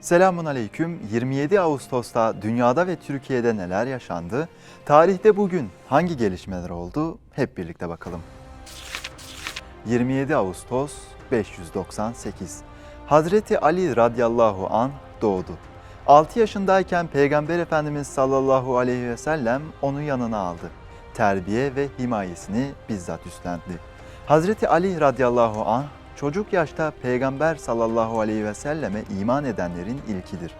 Selamun Aleyküm. 27 Ağustos'ta dünyada ve Türkiye'de neler yaşandı? Tarihte bugün hangi gelişmeler oldu? Hep birlikte bakalım. 27 Ağustos 598. Hazreti Ali radıyallahu an doğdu. 6 yaşındayken Peygamber Efendimiz sallallahu aleyhi ve sellem onu yanına aldı. Terbiye ve himayesini bizzat üstlendi. Hazreti Ali radıyallahu anh çocuk yaşta Peygamber sallallahu aleyhi ve selleme iman edenlerin ilkidir.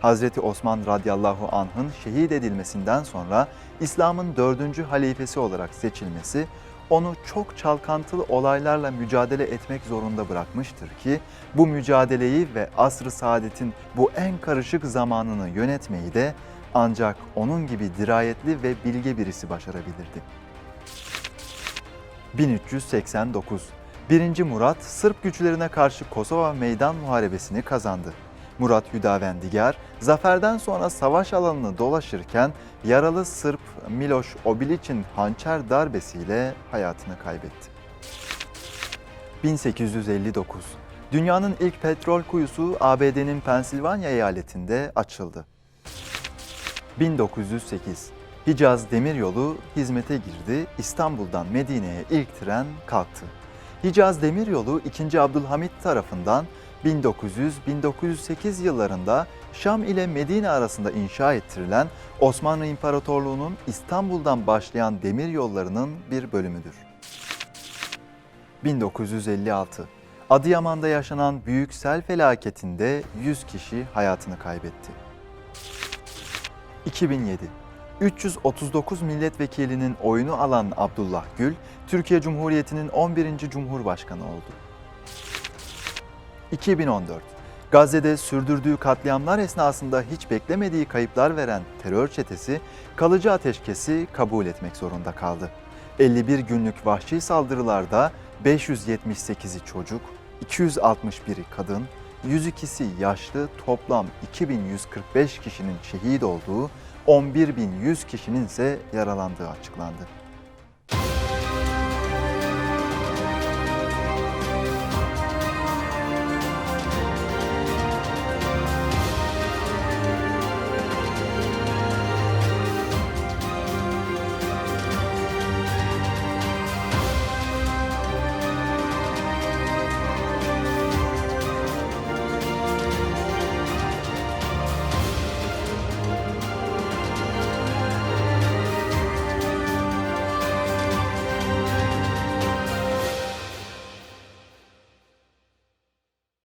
Hazreti Osman radıyallahu anh'ın şehit edilmesinden sonra İslam'ın dördüncü halifesi olarak seçilmesi onu çok çalkantılı olaylarla mücadele etmek zorunda bırakmıştır ki bu mücadeleyi ve asr-ı saadetin bu en karışık zamanını yönetmeyi de ancak onun gibi dirayetli ve bilge birisi başarabilirdi. 1389 1. Murat Sırp güçlerine karşı Kosova Meydan Muharebesini kazandı. Murat Hüdavendigar zaferden sonra savaş alanını dolaşırken yaralı Sırp Miloš Obilić'in hançer darbesiyle hayatını kaybetti. 1859 Dünyanın ilk petrol kuyusu ABD'nin Pensilvanya eyaletinde açıldı. 1908 Hicaz Demiryolu hizmete girdi. İstanbul'dan Medine'ye ilk tren kalktı. Hicaz Demiryolu 2. Abdülhamit tarafından 1900-1908 yıllarında Şam ile Medine arasında inşa ettirilen Osmanlı İmparatorluğu'nun İstanbul'dan başlayan demir yollarının bir bölümüdür. 1956 Adıyaman'da yaşanan büyük sel felaketinde 100 kişi hayatını kaybetti. 2007 339 milletvekilinin oyunu alan Abdullah Gül, Türkiye Cumhuriyeti'nin 11. Cumhurbaşkanı oldu. 2014 Gazze'de sürdürdüğü katliamlar esnasında hiç beklemediği kayıplar veren terör çetesi kalıcı ateşkesi kabul etmek zorunda kaldı. 51 günlük vahşi saldırılarda 578'i çocuk, 261'i kadın, 102'si yaşlı toplam 2145 kişinin şehit olduğu, 11.100 kişinin ise yaralandığı açıklandı.